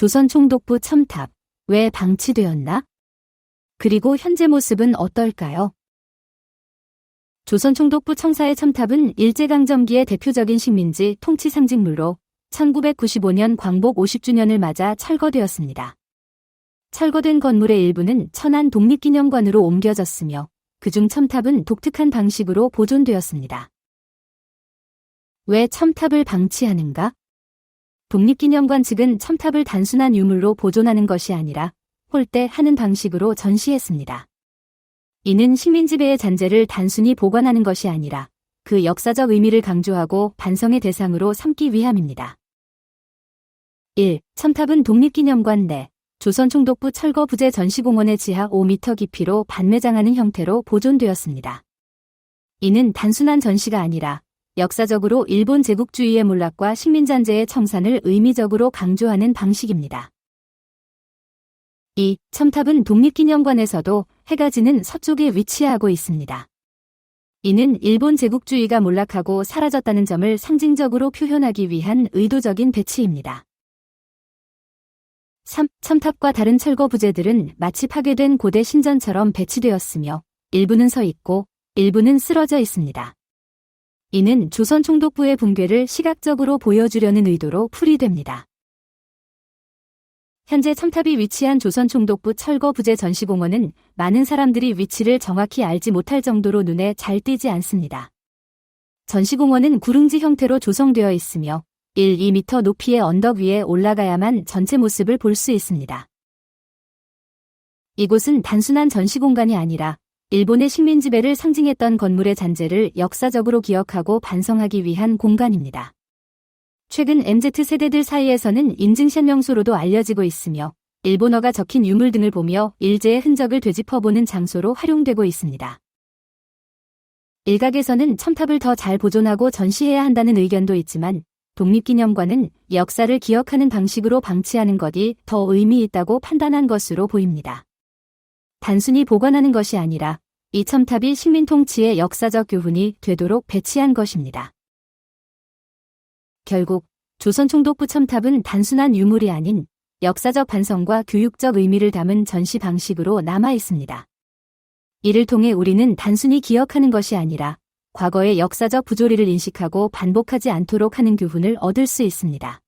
조선 총독부 첨탑 왜 방치되었나? 그리고 현재 모습은 어떨까요? 조선 총독부 청사의 첨탑은 일제강점기의 대표적인 식민지 통치 상징물로 1995년 광복 50주년을 맞아 철거되었습니다. 철거된 건물의 일부는 천안 독립기념관으로 옮겨졌으며 그중 첨탑은 독특한 방식으로 보존되었습니다. 왜 첨탑을 방치하는가? 독립기념관 측은 첨탑을 단순한 유물로 보존하는 것이 아니라 홀대하는 방식으로 전시했습니다. 이는 식민지배의 잔재를 단순히 보관하는 것이 아니라 그 역사적 의미를 강조하고 반성의 대상으로 삼기 위함입니다. 1. 첨탑은 독립기념관 내 조선총독부 철거 부재 전시공원의 지하 5m 깊이로 반매장하는 형태로 보존되었습니다. 이는 단순한 전시가 아니라 역사적으로 일본 제국주의의 몰락과 식민잔재의 청산을 의미적으로 강조하는 방식입니다. 2. 첨탑은 독립기념관에서도 해가 지는 서쪽에 위치하고 있습니다. 이는 일본 제국주의가 몰락하고 사라졌다는 점을 상징적으로 표현하기 위한 의도적인 배치입니다. 3. 첨탑과 다른 철거 부재들은 마치 파괴된 고대 신전처럼 배치되었으며 일부는 서 있고 일부는 쓰러져 있습니다. 이는 조선 총독부의 붕괴를 시각적으로 보여주려는 의도로 풀이됩니다. 현재 첨탑이 위치한 조선 총독부 철거 부재 전시공원은 많은 사람들이 위치를 정확히 알지 못할 정도로 눈에 잘 띄지 않습니다. 전시공원은 구릉지 형태로 조성되어 있으며 1, 2m 높이의 언덕 위에 올라가야만 전체 모습을 볼 수 있습니다. 이곳은 단순한 전시공간이 아니라 일본의 식민 지배를 상징했던 건물의 잔재를 역사적으로 기억하고 반성하기 위한 공간입니다. 최근 MZ세대들 사이에서는 인증샷 명소로도 알려지고 있으며 일본어가 적힌 유물 등을 보며 일제의 흔적을 되짚어보는 장소로 활용되고 있습니다. 일각에서는 첨탑을 더 잘 보존하고 전시해야 한다는 의견도 있지만 독립기념관은 역사를 기억하는 방식으로 방치하는 것이 더 의미 있다고 판단한 것으로 보입니다. 단순히 보관하는 것이 아니라 이 첨탑이 식민 통치의 역사적 교훈이 되도록 배치한 것입니다. 결국 조선 총독부 첨탑은 단순한 유물이 아닌 역사적 반성과 교육적 의미를 담은 전시 방식으로 남아 있습니다. 이를 통해 우리는 단순히 기억하는 것이 아니라 과거의 역사적 부조리를 인식하고 반복하지 않도록 하는 교훈을 얻을 수 있습니다.